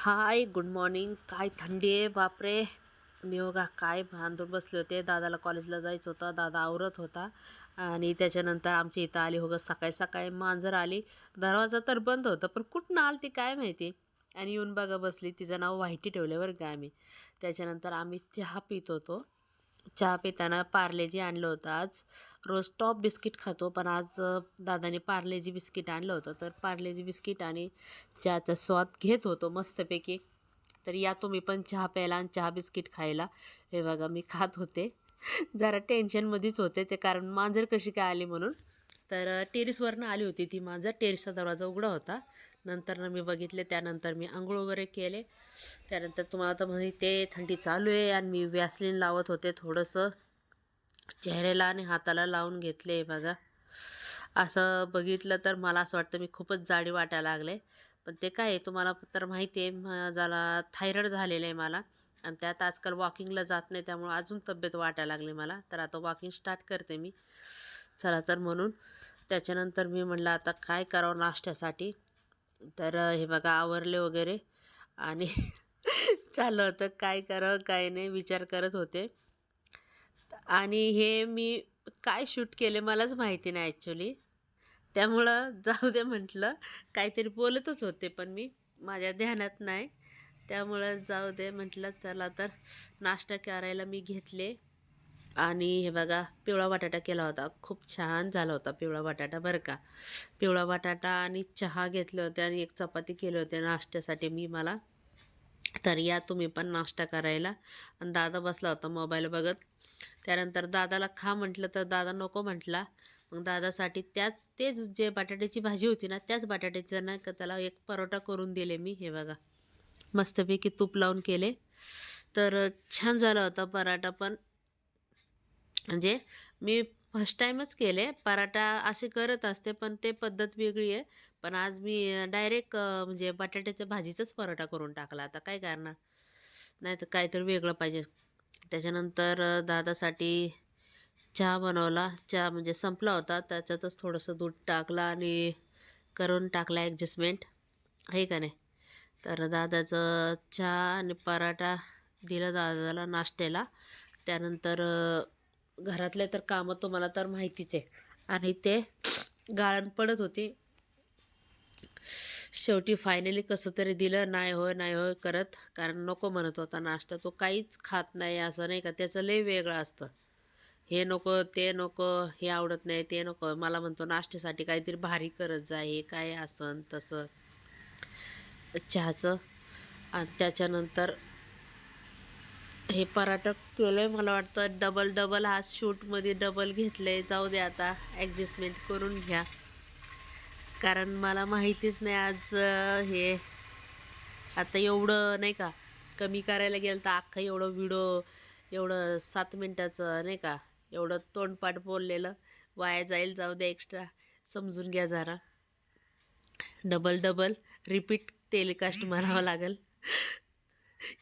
Hi good morning. काय थंडी आहे? बापरे. मी बघा काय बांधून बसले होते. दादाला कॉलेजला जायचं होतं. दादा आवरत होता. आणि त्याच्यानंतर आमच्या इथं आली. हो सकाळी सकाळी मांजर आली. दरवाजा तर बंद होता पण कुठनं आली ती काय माहिती? आणि येऊन बघा बसली. तिचं नाव व्हाईटी ठेवल्यावर का आम्ही. त्याच्यानंतर आम्ही चहा पित होतो. चहा पिताना पार्लेजी आणलं होतं आज. रोज टॉप बिस्किट खातो पण आज दादाने पार्लेजी बिस्किट आणलं होतं. तर पार्लेजी बिस्किट आणि चहाचा स्वाद घेत होतो मस्तपैकी. तर या तुम्ही पण चहा प्यायला आणि चहा बिस्किट खायला. हे बघा मी खात होते. जरा टेन्शनमध्येच होते ते कारण मांजर कशी काय आली म्हणून. तर टेरिसवरनं आली होती ती मांजर. टेरिसचा दरवाजा उघडा होता. नंतर ना मी बघितले त्यानंतर मी आंघोळ वगैरे केले. त्यानंतर तुम्हाला तर म्हणे ते थंडी चालू आहे आणि मी व्यासलीन लावत होते थोडंसं. चेहऱ्याला आणि हाताला लावून घेतले आहे बघा. असं बघितलं तर मला असं वाटतं मी खूपच जाडी वाटायला लागले. पण ते काय आहे तुम्हाला तर माहिती आहे माझ्याला थायरॉइड झालेलं आहे मला. आणि त्यात आजकाल वॉकिंगला जात नाही त्यामुळं अजून तब्येत वाटायला लागली मला. तर आता वॉकिंग स्टार्ट करते मी. चला तर म्हणून. त्याच्यानंतर मी म्हणलं आता काय करावं नाश्त्यासाठी? तर हे बघा आवरले वगैरे आणि चाललं होतं. काय करावं काय नाही विचार करत होते. आणि हे मी काय शूट केले मलाच माहिती नाही ॲक्च्युली त्यामुळं जाऊ दे म्हटलं. काहीतरी बोलतच होते पण मी माझ्या ध्यानात नाही. त्यामुळं जाऊ दे म्हटलं चला तर नाश्ता करायला मी घेतले. आणि हे बघा पिवळा बटाटा केला होता. खूप छान झाला होता पिवळा बटाटा बरं का. पिवळा बटाटा आणि चहा घेतले होते आणि एक चपाती केली होती. नाश्त्यासाठी मी मला तर या तुम्ही पण नाश्ता करायला. आणि दादा बसला होता मोबाईल बघत. त्यानंतर दादाला खा म्हटलं तर दादा नको म्हटला. मग दादासाठी त्याच तेच जे बटाट्याची भाजी होती ना त्याच बटाट्याचं ना का त्याला एक परोठा करून दिले मी. हे बघा मस्तपैकी तूप लावून केले. तर छान झाला होता पराठा पण. म्हणजे मी फर्स्ट टाईमच केले. पराठा असे करत असते पण ते पद्धत वेगळी आहे. पण आज मी डायरेक्ट म्हणजे बटाट्याच्या भाजीचाच पराठा करून टाकला. आता काय करणार? नाही तर काहीतरी वेगळं पाहिजे. त्याच्यानंतर दादासाठी चहा बनवला. चहा म्हणजे संपला होता. त्याच्यातच थोडंसं दूध टाकलं आणि करून टाकला ॲडजस्टमेंट. आहे का नाही? तर दादाचं चहा आणि पराठा दिलं दादाला नाश्त्याला. त्यानंतर घरातले तर कामं तुम्हाला तर माहितीच आहे. आणि ते गाळण पडत होती. शेवटी फायनली कसं तरी दिलं नाही होय नाही होय करत. कारण नको म्हणत होता नाश्ता तो काहीच खात नाही असं नाही का? त्याचं लय वेगळं असतं. हे नको ते नको हे आवडत नाही ते नको. मला म्हणतो नाश्त्यासाठी काहीतरी भारी करत जा हे काय असं तसं. चहाचं. आणि त्याच्यानंतर हे पराठा केलं आहे मला वाटतं. डबल डबल हा शूटमध्ये डबल घेतलं आहे जाऊ दे आता ॲडजस्टमेंट करून घ्या. कारण मला माहितीच नाही आज हे आता एवढं नाही का कमी करायला गेलं तर अख्खं एवढं व्हिडिओ एवढं सात मिनटाचं नाही का एवढं तोंडपाठ बोललेलं. वाया जाईल जाऊ दे एक्स्ट्रा समजून घ्या जरा. डबल डबल रिपीट टेलिकास्ट म्हणावं लागेल.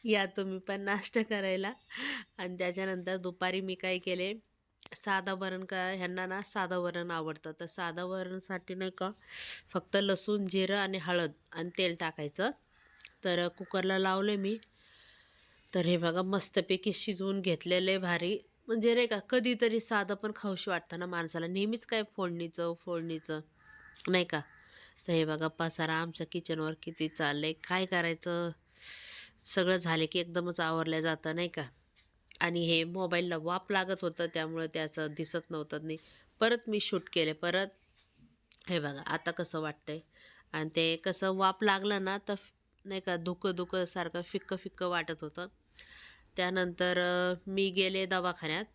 या तुम्ही पण नाश्ता करायला. आणि त्याच्यानंतर दुपारी मी काय केले साधा वरण का ह्यांना ना साधं वरण आवडतं. तर साधं वरणसाठी नाही का फक्त लसूण जिरं आणि हळद आणि तेल टाकायचं. तर कुकरला लावले मी. तर हे बघा मस्तपैकी शिजवून घेतलेले भारी. म्हणजे नाही का कधीतरी साधं पण खाऊशी वाटतं ना माणसाला. नेहमीच काय फोडणीचं फोडणीचं नाही का? तर हे बघा पसारा आमच्या किचनवर किती चाललं आहे काय करायचं? सगळं झाले की एकदमच आवरलं जातं नाही का? आणि हे मोबाईलला वाप लागत होतं त्यामुळं त्याचं दिसत नव्हतं नाही. परत मी शूट केले परत हे बघा आता कसं वाटतंय? आणि ते कसं वाप लागलं ना तर नाही का धुकं धुकं सारखं फिक्कं फिक्कं वाटत होतं. त्यानंतर मी गेले दवाखान्यात.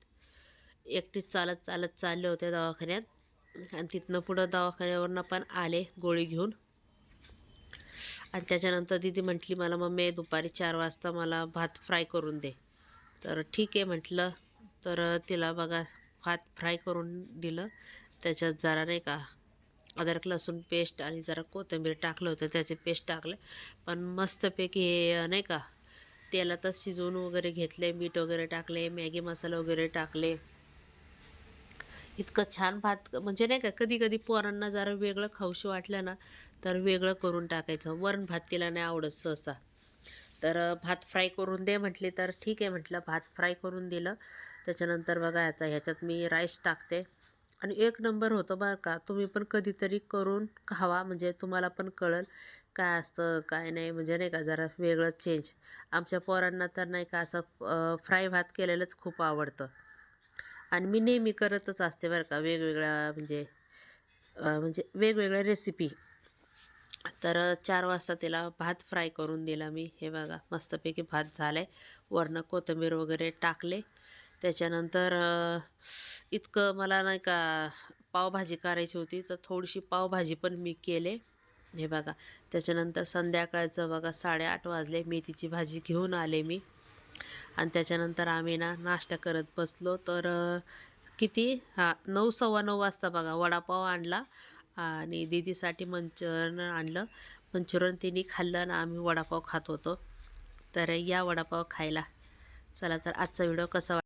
एकटीच चालत चालत चालले होते दवाखान्यात. आणि तिथनं पुढं दवाखान्यावरनं पण आले गोळी घेऊन. आणि त्याच्यानंतर दिदी म्हटली मला मम्मी दुपारी चार वाजता मला भात फ्राय करून दे. तर ठीक आहे म्हटलं. तर तिला बघा भात फ्राय करून दिलं. त्याच्यात जरा नाही का अद्रक लसूण पेस्ट आणि जरा कोथिंबीर टाकलं होतं. त्याचे पेस्ट टाकले. पण मस्तपैकी हे नाही का तेलातच शिजवून वगैरे घेतले मीठ वगैरे टाकले मॅगी मसाला वगैरे टाकले. इतकं छान भात म्हणजे नाही का कधी कधी पोरांना जरा वेगळं खाऊशी वाटलं ना तर वेगळं करून टाकायचं. वरण भात तिला नाही आवडत सहसा. तर भात फ्राय करून दे म्हटली तर ठीक आहे म्हटलं. भात फ्राय करून दिलं. त्याच्यानंतर बघा याचा ह्याच्यात मी राईस टाकते. आणि एक नंबर होतं बा का तुम्ही पण कधीतरी करून खावा म्हणजे तुम्हाला पण कळेल काय असतं काय नाही म्हणजे नाही का जरा वेगळं चेंज आमच्या पोरांना तर नाही का असं फ्राय भात केलेलंच खूप आवडतं. आणि मी नेहमी करतच असते बरं का वेगवेगळ्या म्हणजे म्हणजे वेगवेगळ्या रेसिपी तर चार वाजता तिला भात फ्राय करून दिला मी. हे बघा मस्तपैकी भात झाला आहे वरनं कोथिंबीर वगैरे टाकले. त्याच्यानंतर इतकं मला नाही का पावभाजी करायची होती तर थोडीशी पावभाजी पण मी केले. हे बघा त्याच्यानंतर संध्याकाळचं बघा साडेआठ वाजले. मेथीची भाजी घेऊन आले मी. आणि त्याच्यानंतर आम्ही ना नाश्ता करत बसलो. तर किती? हां नऊ सव्वा नऊ वाजता बघा वडापाव आणला आणि दीदीसाठी मंचुरन आणलं. मंचुरन तिने खाल्लं आणि आम्ही वडापाव खात होतो. तर या वडापाव खायला. चला तर आजचा व्हिडिओ कसा वाट